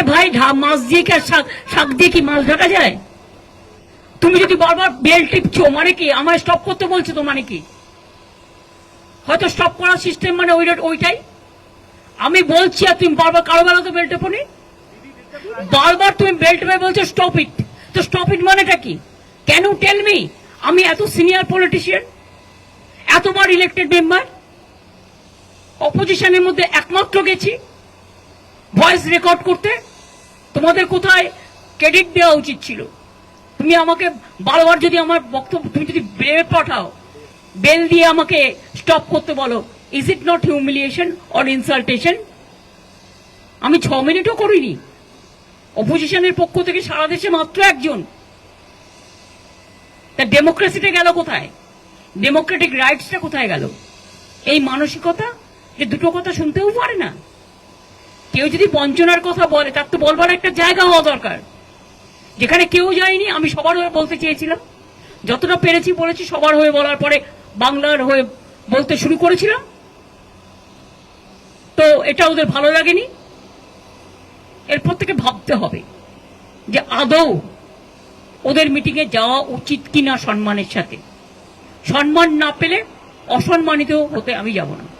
আরে ভাই মাছ দিয়ে কি শাক শাক দিয়ে কি মাছ ঢাকা যায়? তুমি যদি বারবার বেল টিপছো মানে কি? আমার স্টপ করতে বলছো তো মানে কি? হয়তো স্টপ করার সিস্টেম মানে ওই ওইটাই। আমি বলছি আর তুমি বারবার কারও বেলা তো বেল টেপনি বারবার তুমি বেল টেপে বলছো স্টপ ইট তো স্টপ ইট মানেটা কি? ইউ টেল মি আমি এত সিনিয়র পলিটিশিয়ান এতবার ইলেক্টেড মেম্বার অপোজিশনের মধ্যে একমাত্র গেছি ভয়েস রেকর্ড করতে। তোমাদের কোথায় ক্রেডিট দেওয়া উচিত ছিল? তুমি আমাকে বারবার যদি আমার বক্তব্য তুমি যদি বেল পাঠাও, বেল দিয়ে আমাকে স্টপ করতে বলো is it not humiliation or insultation আমি ছ মিনিটও করিনি। অপোজিশনের পক্ষ থেকে সারা দেশে মাত্র একজন। তা ডেমোক্রেসিটা গেল কোথায়? ডেমোক্রেটিক রাইটসটা কোথায় গেল? এই মানসিকতা যে দুটো কথা শুনতেও পারে না। কেউ যদি বঞ্চনার কথা বলে, তার তো বলবার একটা জায়গা হওয়া দরকার। যেখানে কেউ যায়নি, আমি সবার হয়ে বলতে চেয়েছিলাম। যতটা পেরেছি বলেছি, সবার হয়ে বলার পরে বাংলার হয়ে বলতে শুরু করেছিলাম। তো এটা ওদের ভালো লাগেনি। এরপর থেকে ভাবতে হবে যে আদৌ ওদের মিটিংয়ে যাওয়া উচিত কিনা সম্মানের সাথে। সম্মান না পেলে অসম্মানিত হতে আমি যাব না।